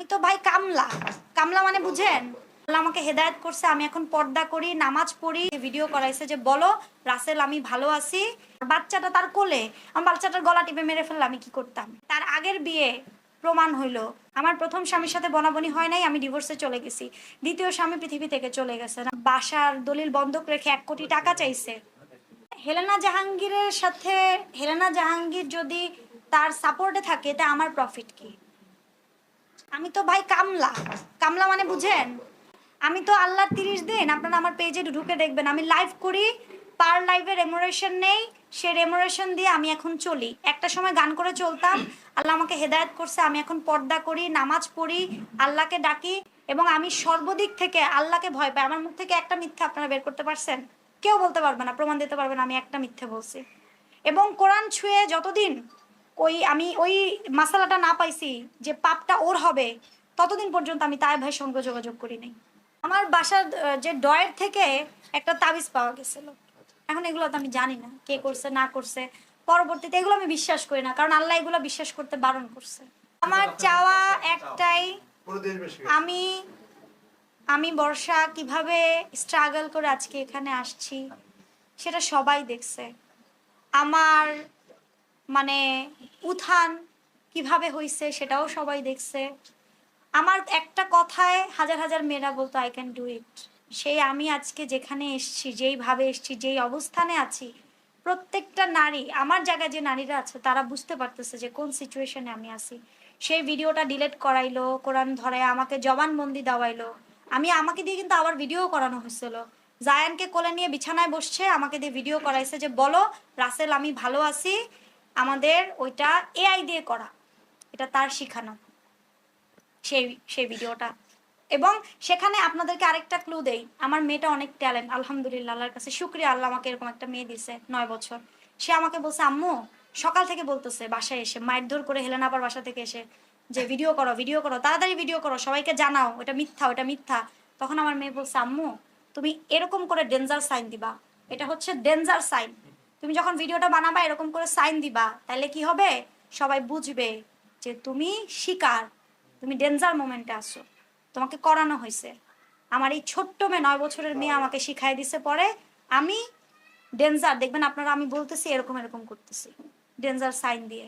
আমি তো ভাই কামলা। কামলা মানে বুঝেন? আমাকে হেদায়েত করছে, আমি এখন পর্দা করি, নামাজ পড়ি ভিডিও করাইছে যে, বলো, রাসেল, আমি ভালো আছি। বাচ্চাটা তার কোলে। আমার বাচ্চাটার গলা টিপে মেরে ফেললে আমি কি করতাম? তার আগের বিয়ে প্রমাণ হইল। আমার প্রথম স্বামীর সাথে বনাবনি হয় নাই, আমি ডিভোর্সে চলে গেছি। দ্বিতীয় স্বামী পৃথিবী থেকে চলে গেছে। বাসার দলিল বন্ধক রেখে এক কোটি টাকা চাইছে। হেলেনা জাহাঙ্গীরের সাথে, হেলেনা জাহাঙ্গীর যদি তার সাপোর্টে থাকে, তা আমার প্রফিট কি? আমি তো ভাই কামলা। কামলা মানে বুঝেন? আমি তো আল্লাহর তিরিশ দিন আপনারা আমার পেজে ঢুকে দেখবেন। আমি লাইভ করি পার লাইভে রেমোরেশন নেই, সে রেমোরেশন দিয়ে আমি এখন চলি। একটা সময় গান করে চলতাম, আল্লাহ আমাকে হেদায়েত করছে, আমি এখন পর্দা করি, নামাজ পড়ি, আল্লাহকে ডাকি এবং আমি সর্বদিক থেকে আল্লাহকে ভয় পাই। আমার মুখ থেকে একটা মিথ্যা আপনারা বের করতে পারছেন? কেউ বলতে পারবে না, প্রমাণ দিতে পারবে না, আমি একটা মিথ্যে বলছি। এবং কোরআন ছুঁয়ে যতদিন ওই, আমি ওই মাসালাটা না পাইছি যে পাপটা ওর হবে, ততদিন পর্যন্ত আমি তাই ভাই সঙ্গে যোগাযোগ করি নাই। আমার বাসার যে ডয়ের থেকে একটা তাবিজ পাওয়া গেছিল। এখন এগুলো তো আমি জানি না, কে করছে, না করছে। পরবর্তীতে এগুলো আমি বিশ্বাস করি না, কারণ আল্লাহ এগুলো বিশ্বাস করতে বারণ করছে। আমার চাওয়া একটাই, আমি আমি বর্ষা কীভাবে স্ট্রাগল করে আজকে এখানে আসছি, সেটা সবাই দেখছে। আমার মানে উত্থান কীভাবে হয়েছে সেটাও সবাই দেখছে। আমার একটা কথায় হাজার হাজার মেয়েরা বলতো আই ক্যান ডু ইট সেই আমি আজকে যেখানে এসছি, যেইভাবে এসছি, যেই অবস্থানে আছি, প্রত্যেকটা নারী, আমার জায়গায় যে নারীরা আছে, তারা বুঝতে পারতেছে যে কোন সিচুয়েশনে আমি আছি। সেই ভিডিওটা ডিলিট করাইলো, কোরআন ধরে আমাকে জবানবন্দি দেওয়াইলো। আমি আমাকে দিয়ে কিন্তু আবার ভিডিও করানো হয়েছিল। জায়ানকে কোলে নিয়ে বিছানায় বসছে, আমাকে দিয়ে ভিডিও করাইছে যে, বলো, রাসেল, আমি ভালো আছি আমাদের ওইটা এআই দিয়ে করা। এটা তার শিখানো। সেই সেই ভিডিওটা। এবং সেখানে আপনাদেরকে আরেকটা ক্লু দেই। আমার মেয়েটা অনেক ট্যালেন্ট আলহামদুলিল্লাহ, আল্লাহর কাছে শুক্রিয়া, আল্লাহ আমাকে এরকম একটা মেয়ে দিছে নয় বছর। সে আমাকে বলছে, আম্মু, সকাল থেকে বলতেছে বাসায় এসে দৌড় করে হেলেন আবার বাসা থেকে এসে, যে ভিডিও করো ভিডিও করো, তাড়াতাড়ি ভিডিও করো, সবাইকে জানাও ওটা মিথ্যা ওটা মিথ্যা। তখন আমার মেয়ে বলছে, আম্মু, তুমি এরকম করে ডেঞ্জার সাইন দিবা। এটা হচ্ছে ডেঞ্জার সাইন তুমি যখন ভিডিওটা বানাবা, এরকম করে সাইন দিবা, তাহলে কি হবে? সবাই বুঝবে যে তুমি শিকার, তুমি ডেঞ্জার মোমেন্টে আসো তোমাকে করানো হয়েছে। আমার এই ছোট্ট মেয়ে নয় বছরের মেয়ে আমাকে শিখাই দিছে পরে আমি ডেঞ্জার দেখবেন আপনারা আমি বলতেছি, এরকম এরকম করতেছি ডেঞ্জার সাইন দিয়ে।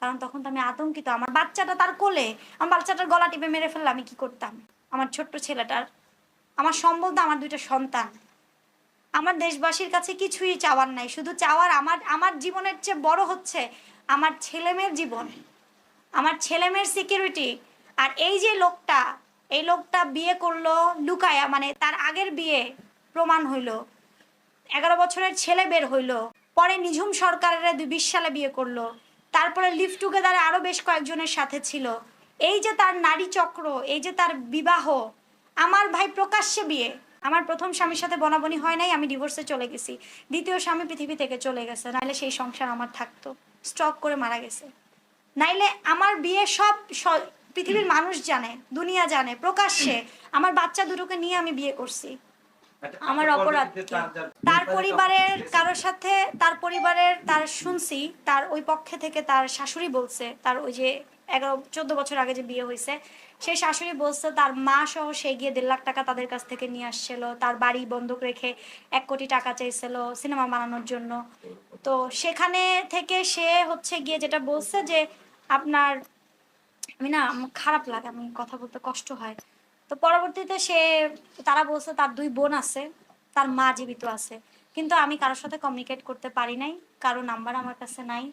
কারণ তখন তো আমি আতঙ্কিত। আমার বাচ্চাটা তার কোলে, আমার বাচ্চাটার গলা টিপে মেরে ফেললে আমি কি করতাম? আমার ছোট্ট ছেলেটার, আমার সম্বল আমার দুইটা সন্তান। আমার দেশবাসীর কাছে কিছুই চাওয়ার নাই। শুধু চাওয়ার আমার আমার জীবনের চেয়ে বড় হচ্ছে আমার ছেলেমেয়ের জীবন, আমার ছেলেমেয়ের সিকিউরিটি আর এই যে লোকটা, এই লোকটা বিয়ে করল লুকায়া মানে তার আগের বিয়ে প্রমাণ হইল। এগারো বছরের ছেলে বের হইল। পরে নিঝুম সরকারের দুই বিশ সালে বিয়ে করল। তারপরে লিভ টুগেদারে আরও বেশ কয়েকজনের সাথে ছিল। এই যে তার নারী চক্র, এই যে তার বিবাহ, আমার ভাই প্রকাশ্যে বিয়ে। আমার প্রথম স্বামীর সাথে বনাবনি হয় নাই আমি ডিভোর্সে চলে গেছি। দ্বিতীয় স্বামী পৃথিবী থেকে চলে গেছে নাহলে সেই সংসার আমার থাকতো। স্টক করে মারা গেছে। নাইলে আমার বিয়ে সব পৃথিবীর মানুষ জানে দুনিয়া জানে প্রকাশ্যে। আমার বাচ্চা দুটোকে নিয়ে আমি বিয়ে করছি। আমার অপরাধ তার পরিবারের কারোর সাথে তার পরিবারের তার শুনছি তার ওই পক্ষে থেকে তার শাশুড়ি বলছে তার ওই যে এগারো, চোদ্দ বছর আগে যে বিয়ে হয়েছে, সেই শাশুড়ি বলছে তার মা সহ সে গিয়ে দেড় লাখ টাকা তাদের কাছ থেকে নিয়ে আসছিল, তার বাড়ি বন্ধক রেখে এক কোটি টাকা চাইছিল সিনেমা বানানোর জন্য। তো সেখানে থেকে সে হচ্ছে গিয়ে যেটা বলছে যে আপনার, আমি না খারাপ লাগে, আমি কথা বলতে কষ্ট হয়। তো পরবর্তীতে সে, তারা বলছে তার দুই বোন আছে, তার মা জীবিত আছে। কিন্তু আমি কারোর সাথে কমিউনিকেট করতে পারি নাই, কারও নাম্বার আমার কাছে নাই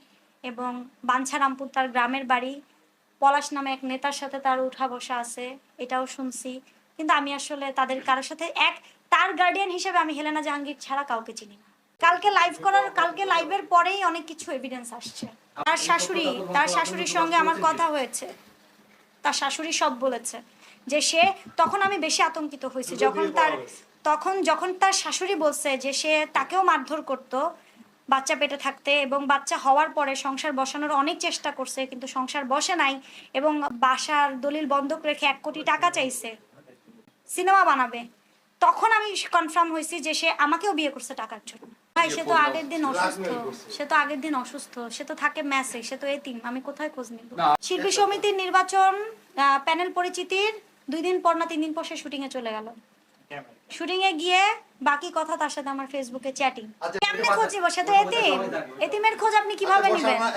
এবং বাঞ্ছারামপুর তার গ্রামের বাড়ি পলাশ নামে এক নেতার সাথে তার উঠা বসা আছে, এটাও শুনছি। কিন্তু আমি আসলে তাদের কারোর সাথে এক, তার গার্ডিয়ান হিসেবে আমি হেলেনা জাহাঙ্গীর ছাড়া কাউকে চিনি না। কালকে লাইভ করার, কালকে লাইভের পরেই অনেক কিছু এভিডেন্স আসছে। তার শাশুড়ি, তার শাশুড়ির সঙ্গে আমার কথা হয়েছে। তার শাশুড়ি সব বলেছে যে সে, তখন আমি বেশি আতঙ্কিত হয়েছি। যখন তার, তখন যখন তার শাশুড়ি বলছে যে সে তাকেও মারধর করত বাচ্চা পেটে থাকতে এবং বাচ্চা হওয়ার পরে সংসার বসানোর অনেক চেষ্টা করছে কিন্তু সংসার বসে নাই এবং বাসার দলিল বন্ধক রেখে এক কোটি টাকা চাইছে। সিনেমা বানাবে। তখন আমি কনফার্ম হয়েছি যে সে আমাকেও বিয়ে করছে টাকার জন্য। ভাই সে তো আগের দিন অসুস্থ। সে তো আগের দিন অসুস্থ। সে তো থাকে ম্যাসে সে তো এতিম। আমি কোথায় খোঁজ নিব? শিল্পী সমিতির নির্বাচন প্যানেল পরিচিতির দুই দিন পর না তিন দিন পর সে শুটিংয়ে চলে গেল। শুটিংয়ে গিয়ে বাকি কথা তার সাথে আমার ফেসবুকে চ্যাটিং আচ্ছা, কেমনে খোঁজ বসে তো এতিম। এতিমের খোঁজ আপনি কীভাবে নিবেন? নেবেন